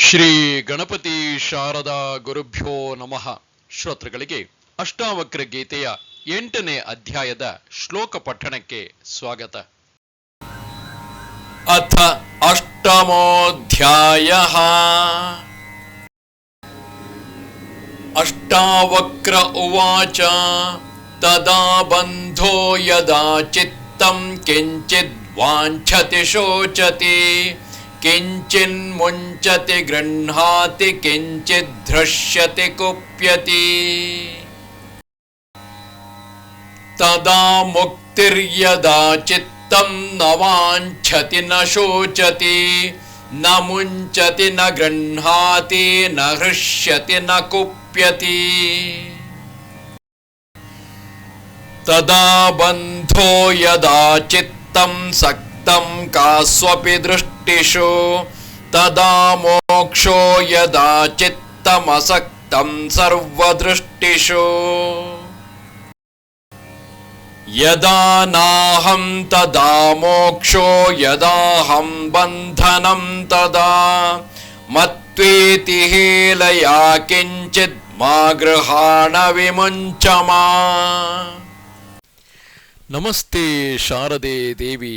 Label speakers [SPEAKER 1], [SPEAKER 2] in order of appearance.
[SPEAKER 1] ಶ್ರೀ ಗಣಪತಿ ಶಾರದಾ ಗುರುಭ್ಯೋ ನಮಃ. ಶ್ರೋತೃಗಳಿಗೆ ಅಷ್ಟಾವಕ್ರ ಗೀತೆಯ ಎಂಟನೇ ಅಧ್ಯಾಯದ ಶ್ಲೋಕ ಪಠಣಕ್ಕೆ ಸ್ವಾಗತ. ಅಥ ಅಷ್ಟಮೋಧ್ಯಾಯ. ಅಷ್ಟಾವಕ್ರ ಉವಾಚ, ತದಾ ಬಂಧೋ ಯದಾ ಚಿತ್ತಂ ಕಿಂಚಿದ್ ವಾಂಛತಿ ಶೋಚತಿ. किञ्चिन्मुञ्चति गृह्णाति, किञ्चित् धृष्यति, कुप्यति। तदा मुक्तिर्यदा चित्तं न वाञ्छति, न शोचति, न मुञ्चति, न गृह्णाति, न हृष्यति, न कुप्यति। तदा बन्धो यदा चित्तं तं कास्वपि दृष्टिषु तदा मोक्षो यदा चित्तमसक्तं सर्वदृष्टिषु यदा नाहं तदा मोक्षो यदाहं बन्धनं तदा मत्वेति हेलया किञ्चित् मा गृहाण विमुञ्च मा नमस्ते शारदे देवी